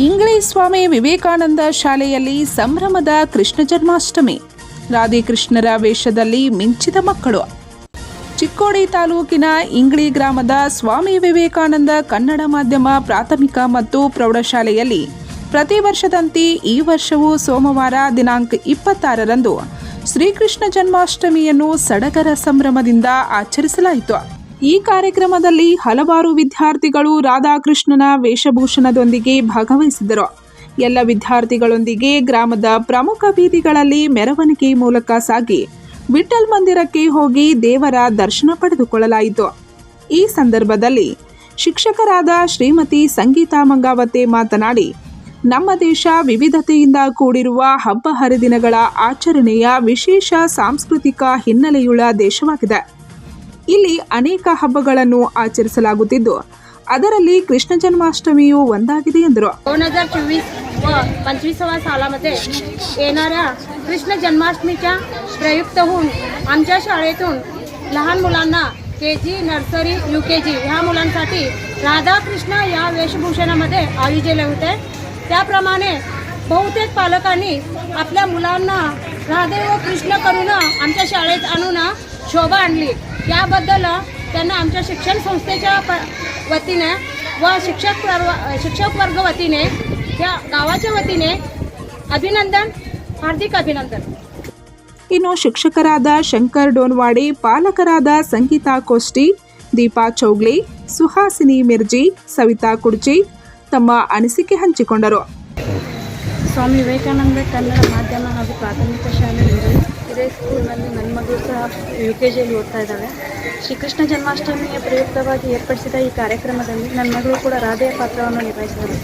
ಇಂಗ್ಲಿ ಸ್ವಾಮಿ ವಿವೇಕಾನಂದ ಶಾಲೆಯಲ್ಲಿ ಸಂಭ್ರಮದ ಕೃಷ್ಣ ಜನ್ಮಾಷ್ಟಮಿ. ರಾಧಿಕೃಷ್ಣರ ವೇಷದಲ್ಲಿ ಮಿಂಚಿದ ಮಕ್ಕಳು. ಚಿಕ್ಕೋಡಿ ತಾಲೂಕಿನ ಇಂಗ್ಳಿ ಗ್ರಾಮದ ಸ್ವಾಮಿ ವಿವೇಕಾನಂದ ಕನ್ನಡ ಮಾಧ್ಯಮ ಪ್ರಾಥಮಿಕ ಮತ್ತು ಪ್ರೌಢಶಾಲೆಯಲ್ಲಿ ಪ್ರತಿ ವರ್ಷದಂತೆ ಈ ವರ್ಷವೂ ಸೋಮವಾರ ದಿನಾಂಕ ಇಪ್ಪತ್ತಾರರಂದು ಶ್ರೀಕೃಷ್ಣ ಜನ್ಮಾಷ್ಟಮಿಯನ್ನು ಸಡಗರ ಸಂಭ್ರಮದಿಂದ ಆಚರಿಸಲಾಯಿತು. ಈ ಕಾರ್ಯಕ್ರಮದಲ್ಲಿ ಹಲವಾರು ವಿದ್ಯಾರ್ಥಿಗಳು ರಾಧಾಕೃಷ್ಣನ ವೇಷಭೂಷಣದೊಂದಿಗೆ ಭಾಗವಹಿಸಿದರು. ಎಲ್ಲ ವಿದ್ಯಾರ್ಥಿಗಳೊಂದಿಗೆ ಗ್ರಾಮದ ಪ್ರಮುಖ ಬೀದಿಗಳಲ್ಲಿ ಮೆರವಣಿಗೆ ಮೂಲಕ ಸಾಗಿ ವಿಠಲ್ ಮಂದಿರಕ್ಕೆ ಹೋಗಿ ದೇವರ ದರ್ಶನ ಪಡೆದುಕೊಳ್ಳಲಾಯಿತು. ಈ ಸಂದರ್ಭದಲ್ಲಿ ಶಿಕ್ಷಕರಾದ ಶ್ರೀಮತಿ ಸಂಗೀತಾ ಮಂಗಾವತೆ ಮಾತನಾಡಿ, ನಮ್ಮ ದೇಶ ವಿವಿಧತೆಯಿಂದ ಕೂಡಿರುವ ಹಬ್ಬ ಹರಿದಿನಗಳ ಆಚರಣೆಯ ವಿಶೇಷ ಸಾಂಸ್ಕೃತಿಕ ಹಿನ್ನೆಲೆಯುಳ್ಳ ದೇಶವಾಗಿದೆ. ಇಲ್ಲಿ ಅನೇಕ ಹಬ್ಬಗಳನ್ನು ಆಚರಿಸಲಾಗುತ್ತಿದ್ದು ಅದರಲ್ಲಿ ಕೃಷ್ಣ ಜನ್ಮಾಷ್ಟಮಿಯು ಒಂದಾಗಿದೆ ಎಂದರು दोन हजार चोवीस व पंचवीसावा सालामध्ये येणाऱ्या कृष्ण जन्माष्टमीच्या प्रयुक्त होऊन आमच्या शाळेतून लहान मुलांना के जी नर्सरी यू के जी ह्या मुलांसाठी राधाकृष्ण या वेशभूषणामध्ये आयोजले होते त्याप्रमाणे बहुतेक पालकांनी आपल्या मुलांना राधे व कृष्ण करून आमच्या शाळेत आणून शोभा आणली याबद्दल त्यांना आमच्या शिक्षण संस्थेच्या प वतीने व शिक्षक वर्ग शिक्षक वर्ग वतीने या गावाच्या वतीने अभिनंदन हार्दिक अभिनंदन ಇನ್ನು ಶಿಕ್ಷಕರಾದ ಶಂಕರ್ ಡೋನ್ವಾಡಿ ಪಾಲಕರಾದ ಸಂಗೀತಾ ಕೋಷ್ಟಿ ದೀಪಾ ಚೌಗ್ಲಿ ಸುಹಾಸಿನಿ ಮಿರ್ಜಿ ಸವಿತಾ ಕುಡ್ಚಿ ತಮ್ಮ ಅನಿಸಿಕೆ ಹಂಚಿಕೊಂಡರು ಸ್ವಾಮಿ ವಿವೇಕಾನಂದ ಕನ್ನಡ ಮಾಧ್ಯಮ ಹಾಗೂ ಪ್ರಾಥಮಿಕ ಶಾಲೆ ಇದೆ ಸ್ಕೂಲ್ನಲ್ಲಿ ನನ್ನ ಮಗಳು ಸಹ ಯು ಕೆ ಜಿಯಲ್ಲಿ ಓದ್ತಾ ಇದ್ದಾಳೆ. ಶ್ರೀಕೃಷ್ಣ ಜನ್ಮಾಷ್ಟಮಿಯ ಪ್ರಯುಕ್ತವಾಗಿ ಏರ್ಪಡಿಸಿದ ಈ ಕಾರ್ಯಕ್ರಮದಲ್ಲಿ ನನ್ನ ಮಗಳು ಕೂಡ ರಾಧೆಯ ಪಾತ್ರವನ್ನು ನಿರ್ವಹಿಸಿದರು.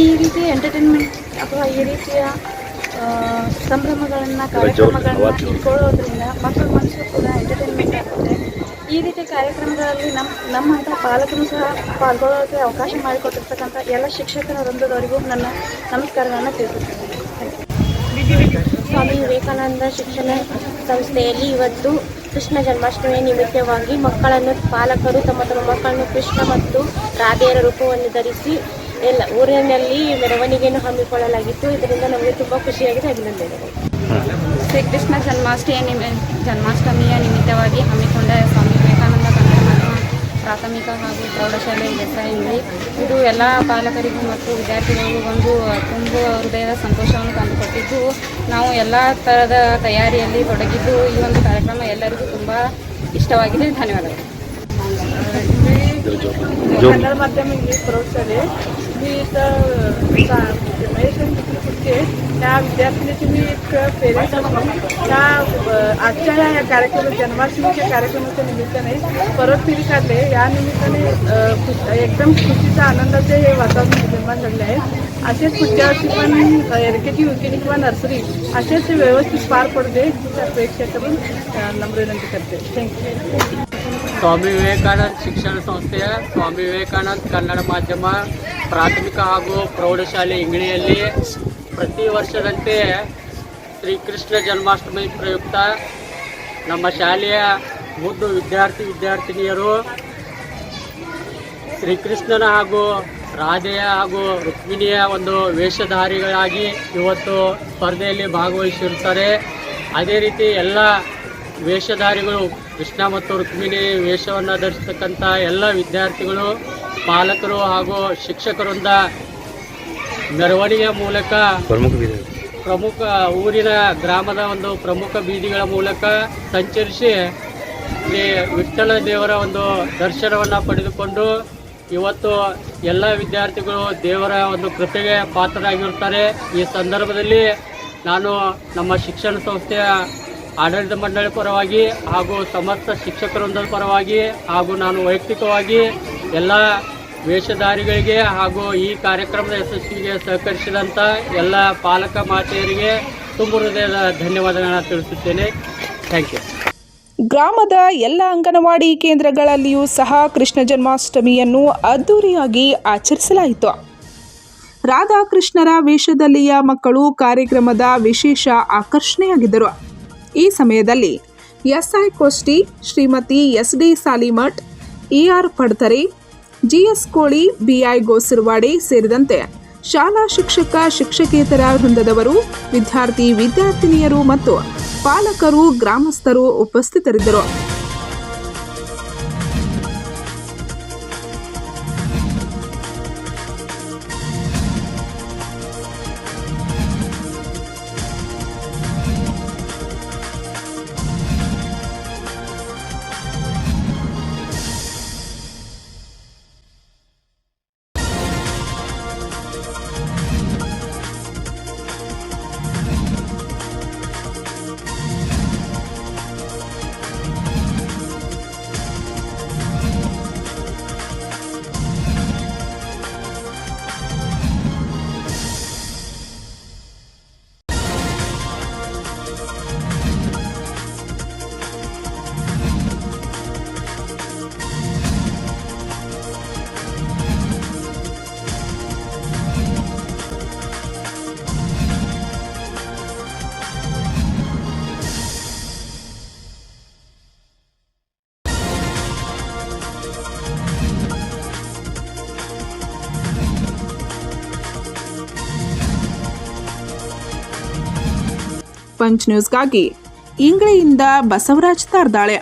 ಈ ರೀತಿ ಎಂಟರ್ಟೈನ್ಮೆಂಟ್ ಅಥವಾ ಈ ರೀತಿಯ ಸಂಭ್ರಮಗಳನ್ನು, ಕಾರ್ಯಕ್ರಮಗಳನ್ನು ಇಟ್ಕೊಳ್ಳೋದ್ರಿಂದ ಮಕ್ಕಳ ಮನಸ್ಸು ಕೂಡ ಎಂಟರ್ಟೈನ್ಮೆಂಟ್ ಆಗುತ್ತೆ. ಈ ರೀತಿಯ ಕಾರ್ಯಕ್ರಮಗಳಲ್ಲಿ ನಮ್ಮ ನಮ್ಮಂಥ ಪಾಲಕರು ಸಹ ಪಾಲ್ಗೊಳ್ಳೋಕ್ಕೆ ಅವಕಾಶ ಮಾಡಿಕೊಟ್ಟಿರ್ತಕ್ಕಂಥ ಎಲ್ಲ ಶಿಕ್ಷಕರ ವೃಂದದವರಿಗೂ ನನ್ನ ನಮಸ್ಕಾರಗಳನ್ನು ತಿಳಿಸುತ್ತೇನೆ. ಸ್ವಾಮಿ ವಿವೇಕಾನಂದ ಶಿಕ್ಷಣ ಸಂಸ್ಥೆಯಲ್ಲಿ ಇವತ್ತು ಕೃಷ್ಣ ಜನ್ಮಾಷ್ಟಮಿಯ ನಿಮಿತ್ತವಾಗಿ ಮಕ್ಕಳನ್ನು, ಪಾಲಕರು ತಮ್ಮ ತಮ್ಮ ಮಕ್ಕಳನ್ನು ಕೃಷ್ಣ ಮತ್ತು ರಾಧೆಯರ ರೂಪವನ್ನು ಧರಿಸಿ ಎಲ್ಲ ಊರಿನಲ್ಲಿ ಮೆರವಣಿಗೆಯನ್ನು ಹಮ್ಮಿಕೊಳ್ಳಲಾಗಿತ್ತು. ಇದರಿಂದ ನಮಗೆ ತುಂಬ ಖುಷಿಯಾಗಿದೆ, ಅಭಿನಂದನೆಗಳು. ಶ್ರೀಕೃಷ್ಣ ಜನ್ಮಾಷ್ಟಮಿಯ ನಿಮಿ, ಜನ್ಮಾಷ್ಟಮಿಯ ನಿಮಿತ್ತವಾಗಿ ಹಮ್ಮಿಕೊಂಡ ಸ್ವಾಮಿ ವಿವೇಕಾನಂದ ಕನ್ನಡ ಮಾಧ್ಯಮ ಪ್ರಾಥಮಿಕ ಹಾಗೂ ಪ್ರೌಢಶಾಲೆ ಎಸ್ಐಎಂಡಿ ಇದು ಎಲ್ಲ ಪಾಲಕರಿಗೂ ಮತ್ತು ವಿದ್ಯಾರ್ಥಿಗಳಿಗೂ ಒಂದು ತುಂಬ ಹೃದಯದ ಸಂತೋಷವನ್ನು ತಂದುಕೊಟ್ಟಿದ್ದು ನಾವು ಎಲ್ಲ ಥರದ ತಯಾರಿಯಲ್ಲಿ ತೊಡಗಿದ್ದು ಈ ಒಂದು ಕಾರ್ಯಕ್ರಮ ಎಲ್ಲರಿಗೂ ತುಂಬ ಇಷ್ಟವಾಗಿದೆ. ಧನ್ಯವಾದಗಳು. ಕನ್ನಡ ಮಾಧ್ಯಮ ಪ್ರೌಢಶಾಲೆ मी इथं सा- त्या विद्यार्थिनीची मी एक पेरेंट्स म्हणून त्या आजच्या या कार्यक्रम जन्माष्टमीच्या कार्यक्रमाच्या निमित्ताने परत फिरी काढले या निमित्ताने एकदम खुशीचा आनंदाचे हे वातावरण निर्माण झाले आहे असेच पुढच्या वर्षी पण एल के जी यू के जी किंवा नर्सरी असेच व्यवस्थित पार पडते ही अपेक्षा करून नम्र विनंती करते थँक्यू ಸ್ವಾಮಿ ವಿವೇಕಾನಂದ ಶಿಕ್ಷಣ ಸಂಸ್ಥೆ ಸ್ವಾಮಿ ವಿವೇಕಾನಂದ ಕನ್ನಡ ಮಾಧ್ಯಮ, ಪ್ರಾಥಮಿಕ ಹಾಗೂ ಪ್ರೌಢಶಾಲೆ ಇಂಗಳಿಯಲ್ಲಿ ಪ್ರತಿ ವರ್ಷದಂತೆ ಶ್ರೀಕೃಷ್ಣ ಜನ್ಮಾಷ್ಟಮಿ ಪ್ರಯುಕ್ತ ನಮ್ಮ ಶಾಲೆಯ ಮುದ್ದು ವಿದ್ಯಾರ್ಥಿ ವಿದ್ಯಾರ್ಥಿನಿಯರು ಶ್ರೀಕೃಷ್ಣನ ಹಾಗೂ ರಾಧೆಯ ಹಾಗೂ ರುಕ್ಮಿಣಿಯ ಒಂದು ವೇಷಧಾರಿಗಳಾಗಿ ಇವತ್ತು ಸ್ಪರ್ಧೆಯಲ್ಲಿ ಭಾಗವಹಿಸಿರುತ್ತಾರೆ. ಅದೇ ರೀತಿ ಎಲ್ಲ ವೇಷಧಾರಿಗಳು ಕೃಷ್ಣ ಮತ್ತು ರುಕ್ಮಿಣಿ ವೇಷವನ್ನು ಧರಿಸ್ತಕ್ಕಂಥ ಎಲ್ಲ ವಿದ್ಯಾರ್ಥಿಗಳು ಪಾಲಕರು ಹಾಗೂ ಶಿಕ್ಷಕರಿಂದ ಮೆರವಣಿಗೆಯ ಮೂಲಕ ಪ್ರಮುಖ ಪ್ರಮುಖ ಊರಿನ ಗ್ರಾಮದ ಒಂದು ಪ್ರಮುಖ ಬೀದಿಗಳ ಮೂಲಕ ಸಂಚರಿಸಿ ಇಲ್ಲಿ ವಿಠ್ಠಲ ದೇವರ ಒಂದು ದರ್ಶನವನ್ನು ಪಡೆದುಕೊಂಡು ಇವತ್ತು ಎಲ್ಲ ವಿದ್ಯಾರ್ಥಿಗಳು ದೇವರ ಒಂದು ಕೃಪೆಗೆ ಪಾತ್ರರಾಗಿರುತ್ತಾರೆ. ಈ ಸಂದರ್ಭದಲ್ಲಿ ನಾನು ನಮ್ಮ ಶಿಕ್ಷಣ ಸಂಸ್ಥೆಯ ಆಡಳಿತ ಮಂಡಳಿ ಪರವಾಗಿ ಹಾಗೂ ಸಮಸ್ತ ಶಿಕ್ಷಕರೊಂದರ ಪರವಾಗಿ ಹಾಗೂ ನಾನು ವೈಯಕ್ತಿಕವಾಗಿ ಎಲ್ಲ ವೇಷಧಾರಿಗಳಿಗೆ ಹಾಗೂ ಈ ಕಾರ್ಯಕ್ರಮದ ಯಶಸ್ವಿಗೆ ಸಹಕರಿಸಿದಂಥ ಎಲ್ಲ ಪಾಲಕ ಮಾತೆಯರಿಗೆ ತುಂಬ ಹೃದಯದ ಧನ್ಯವಾದಗಳನ್ನು ತಿಳಿಸುತ್ತೇನೆ. ಥ್ಯಾಂಕ್ ಯು ಗ್ರಾಮದ ಎಲ್ಲ ಅಂಗನವಾಡಿ ಕೇಂದ್ರಗಳಲ್ಲಿಯೂ ಸಹ ಕೃಷ್ಣ ಜನ್ಮಾಷ್ಟಮಿಯನ್ನು ಅದ್ದೂರಿಯಾಗಿ ಆಚರಿಸಲಾಯಿತು. ರಾಧಾಕೃಷ್ಣರ ವೇಷದಲ್ಲಿಯ ಮಕ್ಕಳು ಕಾರ್ಯಕ್ರಮದ ವಿಶೇಷ ಆಕರ್ಷಣೆಯಾಗಿದ್ದರು. ಈ ಸಮಯದಲ್ಲಿ SI Koshti Shrimati S D Salimath E R Padtare, G S Koli B I Gosirwade ಸೇರಿದಂತೆ ಶಾಲಾ ಶಿಕ್ಷಕ, ಶಿಕ್ಷಕೇತರ ವೃಂದದವರು, ವಿದ್ಯಾರ್ಥಿ, ವಿದ್ಯಾರ್ಥಿನಿಯರು ಮತ್ತು ಪಾಲಕರು, ಗ್ರಾಮಸ್ಥರು ಉಪಸ್ಥಿತರಿದ್ದರು. ಪಂಚ್ ನ್ಯೂಸ್ಗಾಗಿ ಇಂಗ್ಳೆಯಿಂದ ಬಸವರಾಜ್ ತಾರ್ದಾಳೆ.